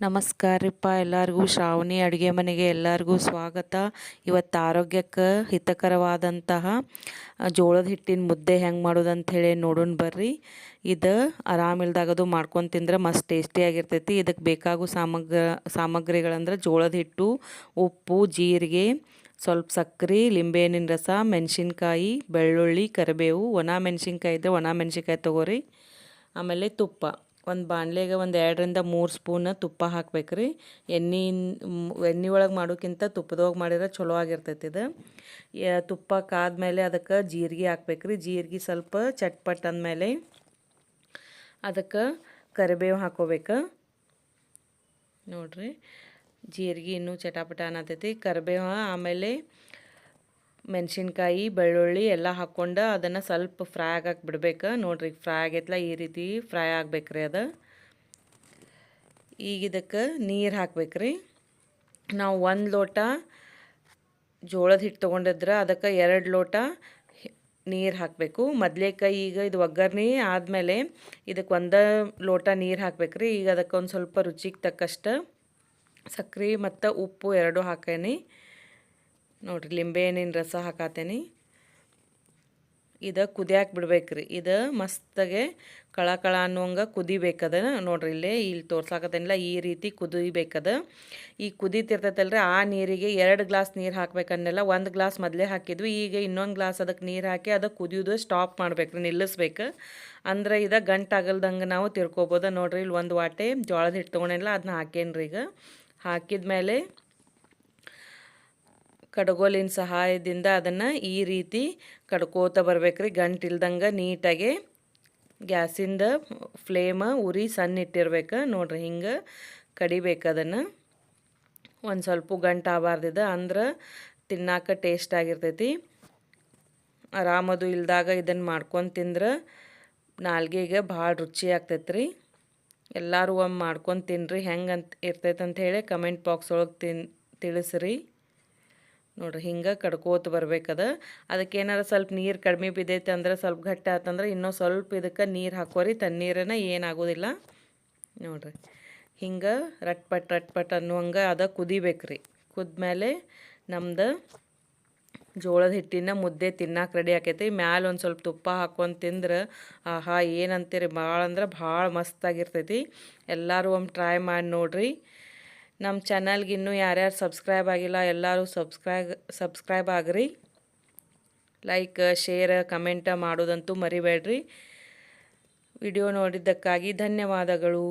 ನಮಸ್ಕಾರಪ್ಪ ಎಲ್ಲರಿಗೂ ಶ್ರಾವಣಿ ಅಡುಗೆ ಮನೆಗೆ ಎಲ್ಲರಿಗೂ ಸ್ವಾಗತ. ಇವತ್ತು ಆರೋಗ್ಯಕ್ಕೆ ಹಿತಕರವಾದಂತಹ ಜೋಳದ ಹಿಟ್ಟಿನ ಮುದ್ದೆ ಹೆಂಗೆ ಮಾಡೋದು ಅಂಥೇಳಿ ನೋಡೋಣ ಬರ್ರಿ. ಇದು ಆರಾಮಿಲ್ದಾಗದು ಮಾಡ್ಕೊಂಡು ತಿಂದ್ರೆ ಮಸ್ತ್ ಟೇಸ್ಟಿಯಾಗಿರ್ತೈತಿ ಇದಕ್ಕೆ ಬೇಕಾಗೋ ಸಾಮಗ್ರ, ಸಾಮಗ್ರಿಗಳಂದ್ರೆ ಜೋಳದ ಹಿಟ್ಟು, ಉಪ್ಪು, ಜೀರಿಗೆ, ಸ್ವಲ್ಪ ಸಕ್ಕರೆ ಲಿಂಬೆಹಣ್ಣಿನ ರಸ, ಮೆಣಸಿನ್ಕಾಯಿ, ಬೆಳ್ಳುಳ್ಳಿ, ಕರಿಬೇವು. ಒಣ ಮೆಣಸಿನ್ಕಾಯಿ ಇದ್ದರೆ ಒಣ ಮೆಣಸಿನ್ಕಾಯಿ ತೊಗೋರಿ. ಆಮೇಲೆ ತುಪ್ಪ. ಒಂದು ಬಾಣಲೆಗೆ ಒಂದು ಎರಡರಿಂದ ಮೂರು ಸ್ಪೂನ್ ತುಪ್ಪ ಹಾಕ್ಬೇಕು ರೀ ಎಣ್ಣೆ ಎಣ್ಣೆ ಒಳಗೆ ಮಾಡೋಕ್ಕಿಂತ ತುಪ್ಪದೊಳಗೆ ಮಾಡಿದ್ರೆ ಚಲೋ ಆಗಿರ್ತೈತಿ ಇದು. ತುಪ್ಪ ಕಾದ್ಮೇಲೆ ಅದಕ್ಕೆ ಜೀರಿಗೆ ಹಾಕ್ಬೇಕು ರೀ ಜೀರಿಗೆ ಸ್ವಲ್ಪ ಚಟ್ಪಟ್ ಅಂದಮೇಲೆ ಅದಕ್ಕೆ ಕರಿಬೇವು ಹಾಕೋಬೇಕು. ನೋಡಿರಿ, ಜೀರಿಗೆ ಇನ್ನೂ ಚಟಾಪಟ ಅನ್ನತೈತಿ ಕರಿಬೇವು ಆಮೇಲೆ ಮೆಣಸಿನ್ಕಾಯಿ, ಬೆಳ್ಳುಳ್ಳಿ ಎಲ್ಲ ಹಾಕ್ಕೊಂಡು ಅದನ್ನು ಸ್ವಲ್ಪ ಫ್ರೈ ಆಗಕ್ಕೆ ಬಿಡ್ಬೇಕು. ನೋಡಿರಿ ಫ್ರೈ ಆಗೈತ್ಲ ಈ ರೀತಿ ಫ್ರೈ ಆಗ್ಬೇಕ್ರಿ ಅದು. ಈಗ ಇದಕ್ಕೆ ನೀರು ಹಾಕ್ಬೇಕ್ರಿ. ನಾವು ಒಂದು ಲೋಟ ಜೋಳದ ಹಿಟ್ಟು ತೊಗೊಂಡಿದ್ರೆ ಅದಕ್ಕೆ ಎರಡು ಲೋಟ ನೀರು ಹಾಕಬೇಕು. ಮೊದಲೇಕ ಈಗ ಇದು ಒಗ್ಗರಣೆ ಆದಮೇಲೆ ಇದಕ್ಕೆ ಒಂದು ಲೋಟ ನೀರು ಹಾಕ್ಬೇಕ್ರಿ. ಈಗ ಅದಕ್ಕೆ ಒಂದು ಸ್ವಲ್ಪ ರುಚಿಗೆ ತಕ್ಕಷ್ಟು ಸಕ್ರೆ ಮತ್ತು ಉಪ್ಪು ಎರಡು ಹಾಕೇನಿ. ನೋಡಿರಿ ಲಿಂಬೆಹಣ್ಣಿನ ರಸ ಹಾಕಾತೇನಿ. ಇದು ಕುದಿಯಾಕೆ ಬಿಡ್ಬೇಕ್ರಿ. ಇದು ಮಸ್ತಾಗೆ ಕಳ ಕಳ ಅನ್ನುವಂಗೆ ಕುದಿಬೇಕದ. ನೋಡ್ರಿ ಇಲ್ಲೇ ಇಲ್ಲಿ ತೋರ್ಸಾಕತ್ತೇನಿಲ್ಲ, ಈ ರೀತಿ ಕುದಿಬೇಕದ. ಈ ಕುದೀತಿರ್ತೈತಲ್ರಿ, ಆ ನೀರಿಗೆ ಎರಡು ಗ್ಲಾಸ್ ನೀರು ಹಾಕ್ಬೇಕನ್ನೆಲ್ಲ ಒಂದು ಗ್ಲಾಸ್ ಮೊದಲೇ ಹಾಕಿದ್ವಿ. ಈಗ ಇನ್ನೊಂದು ಗ್ಲಾಸ್ ಅದಕ್ಕೆ ನೀರು ಹಾಕಿ ಅದು ಕುದಿಯೋದು ಸ್ಟಾಪ್ ಮಾಡ್ಬೇಕು ನಿಲ್ಲಿಸ್ಬೇಕು. ಅಂದ್ರೆ ಇದು ಗಂಟಾಗಲ್ದಂಗೆ ನಾವು ತಿರ್ಕೋಬೋದು. ನೋಡ್ರಿ ಇಲ್ಲಿ ಒಂದು ವಾಟೆ ಜೋಳದ ಹಿಟ್ಟು ತೊಗೊಂಡಿಲ್ಲ ಅದನ್ನ ಹಾಕೇನ್ರಿ ಈಗ. ಹಾಕಿದ ಮೇಲೆ ಕಡ್ಗೋಲಿನ ಸಹಾಯದಿಂದ ಅದನ್ನು ಈ ರೀತಿ ಕಡ್ಕೋತ ಬರ್ಬೇಕ್ರಿ. ಗಂಟಿಲ್ದಂಗೆ ನೀಟಾಗಿ ಗ್ಯಾಸಿಂದ ಫ್ಲೇಮ ಉರಿ ಸಣ್ಣ ಇಟ್ಟಿರ್ಬೇಕು. ನೋಡ್ರಿ ಹಿಂಗೆ ಕಡಿಬೇಕು ಅದನ್ನು. ಒಂದು ಸ್ವಲ್ಪ ಗಂಟು ಆಗಬಾರ್ದಿದೆ ಅಂದ್ರೆ ತಿನ್ನಾಕ ಟೇಸ್ಟ್ ಆಗಿರ್ತೈತಿ. ಆರಾಮದು ಇಲ್ದಾಗ ಇದನ್ನು ಮಾಡ್ಕೊಂಡು ತಿಂದ್ರೆ ನಾಲ್ಗೆಗೆ ಭಾಳ ರುಚಿ ಆಗ್ತೈತೆ ರೀ ಎಲ್ಲರೂ ಒಮ್ಮೆ ಮಾಡ್ಕೊಂಡು ತಿನ್ನಿರಿ ಹೆಂಗೆ ಅಂತ ಇರ್ತೈತೆ ಅಂತ ಹೇಳಿ ಕಮೆಂಟ್ ಬಾಕ್ಸ್ ಒಳಗೆ ತಿನ್, ತಿಳಿಸ್ರಿ. ನೋಡಿರಿ, ಹಿಂಗೆ ಕಡ್ಕೋತ ಬರ್ಬೇಕದ. ಅದಕ್ಕೆ ಏನಾರ ಸ್ವಲ್ಪ ನೀರು ಕಡಿಮೆ ಬಿದ್ದೈತೆ ಅಂದ್ರೆ ಸ್ವಲ್ಪ ಗಟ್ಟಿ ಆತಂದ್ರೆ ಇನ್ನೂ ಸ್ವಲ್ಪ ಇದಕ್ಕೆ ನೀರು ಹಾಕೋರಿ ತಣ್ಣೀರನ ಏನಾಗೋದಿಲ್ಲ ನೋಡ್ರಿ, ಹಿಂಗೆ ರಟ್ಪಟ್ ರಟ್ಪಟ್ ಅನ್ನುವಂಗೆ ಅದ ಕುದಿಬೇಕ್ರಿ ಕುದ್ಮೇಲೆ ನಮ್ದು ಜೋಳದ ಹಿಟ್ಟಿನ ಮುದ್ದೆ ತಿನ್ನಕ್ಕೆ ರೆಡಿ ಆಕೈತಿ. ಮ್ಯಾಲೆ ಒಂದು ಸ್ವಲ್ಪ ತುಪ್ಪ ಹಾಕೊಂಡು ತಿಂದ್ರೆ ಆಹಾ, ಏನಂತೀರಿ ಭಾಳ ಅಂದ್ರೆ ಭಾಳ ಮಸ್ತಾಗಿರ್ತೈತಿ ಎಲ್ಲರೂ ಒಮ್ಮೆ ಟ್ರೈ ಮಾಡಿ ನೋಡಿರಿ. ನಮ್ಮ ಚಾನಲ್ಗೆ ಇನ್ನೂ ಯಾರ್ಯಾರು ಸಬ್ಸ್ಕ್ರೈಬ್ ಆಗಿಲ್ಲ, ಎಲ್ಲರೂ ಸಬ್ಸ್ಕ್ರೈಬ್ ಸಬ್ಸ್ಕ್ರೈಬ್ ಆಗ್ರಿ. ಲೈಕ್ ಶೇರ್ ಕಮೆಂಟ್ ಮಾಡೋದಂತೂ ಮರಿಬೇಡ್ರಿ. ವಿಡಿಯೋ ನೋಡಿದ್ದಕ್ಕಾಗಿ ಧನ್ಯವಾದಗಳು.